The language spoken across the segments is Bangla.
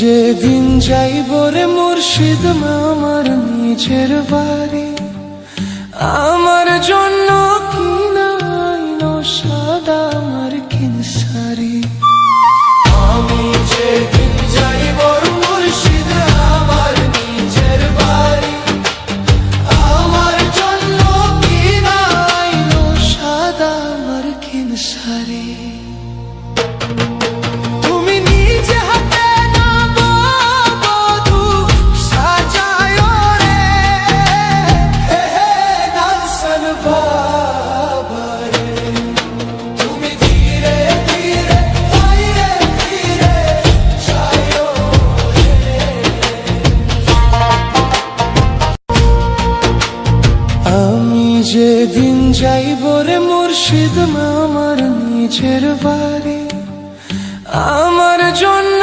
যেদিন যাইব রে মুর্শিদ মামার নিজের বাড়ি। আমার জন্য কিনাই সাদা আমার কিনসারি আমি যেদিন যাইব মুর্শিদ আমার নিজের বাড়ি। আমার জন্য কিনাই সাদা আমার যেদিন যাইব রে মুর্শিদ আমার নিজের বাড়ি আমার জন্য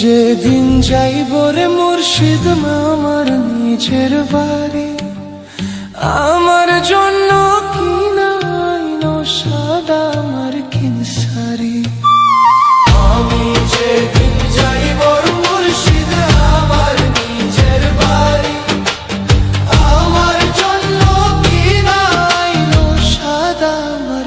যেদিন যাইব রে মুর্শিদ আমার নিজের বাড়ি। আমার সাদা আমার আমি যেদিন মুর্শিদ আমার নিজের বাড়ি। আমার জন্য কিনাই সাদা আমার